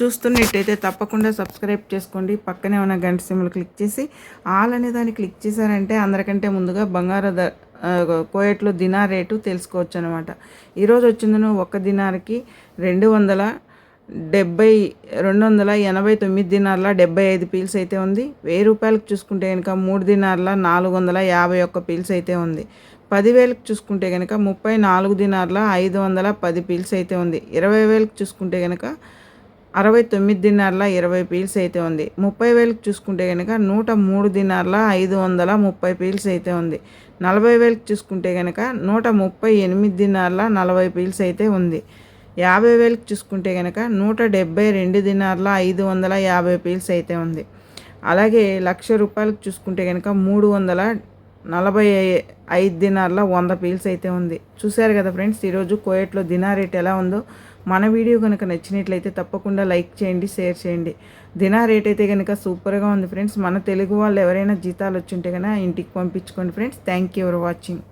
చూస్తున్నట్టయితే తప్పకుండా సబ్స్క్రైబ్ చేసుకోండి. పక్కనే ఉన్న గంట సిమ్లు క్లిక్ చేసి ఆల్ అనే దాన్ని క్లిక్ చేశారంటే అందరికంటే ముందుగా బంగారు ద కోయట్లో దినా రేటు తెలుసుకోవచ్చు అనమాట ఈరోజు వచ్చిందను ఒక దినారికి రెండు వందల డెబ్బై రెండు వందల ఎనభై తొమ్మిది దినార్ల డెబ్బై ఐదు పీల్స్ అయితే ఉంది. వెయ్యి రూపాయలకు చూసుకుంటే కనుక మూడు దినార్ల నాలుగు వందల యాభై ఒక్క పీల్స్ అయితే ఉంది. పదివేలకు చూసుకుంటే కనుక ముప్పై నాలుగు దినార్ల ఐదు వందల పది పీల్స్ అయితే ఉంది. ఇరవై వేలకు చూసుకుంటే కనుక అరవై తొమ్మిది దినార్ల ఇరవై పీల్స్ అయితే ఉంది. ముప్పై వేలకు చూసుకుంటే కనుక నూట మూడు దినార్ల ఐదు వందల ముప్పై పీల్స్ అయితే ఉంది. నలభై వేలకు చూసుకుంటే కనుక నూట ముప్పై ఎనిమిది దినార్ల నలభై పీల్స్ అయితే ఉంది. యాభై వేలకు చూసుకుంటే కనుక నూట డెబ్బై రెండు దినార్ల ఐదు వందల యాభై పీల్స్ అయితే ఉంది. అలాగే లక్ష రూపాయలకు చూసుకుంటే కనుక మూడు వందల నలభై ఐదు దినార్ల వంద పీల్స్ అయితే ఉంది. చూశారు కదా ఫ్రెండ్స్ ఈరోజు కోయట్లో దినా రేట్ ఎలా ఉందో. మన వీడియో కనుక నచ్చినట్లయితే తప్పకుండా లైక్ చేయండి షేర్ చేయండి. దినా రేట్ అయితే కనుక సూపర్గా ఉంది ఫ్రెండ్స్. మన తెలుగు వాళ్ళు ఎవరైనా జీతాలు వచ్చింటే కనుక ఇంటికి పంపించుకోండి friends. Thank you for watching.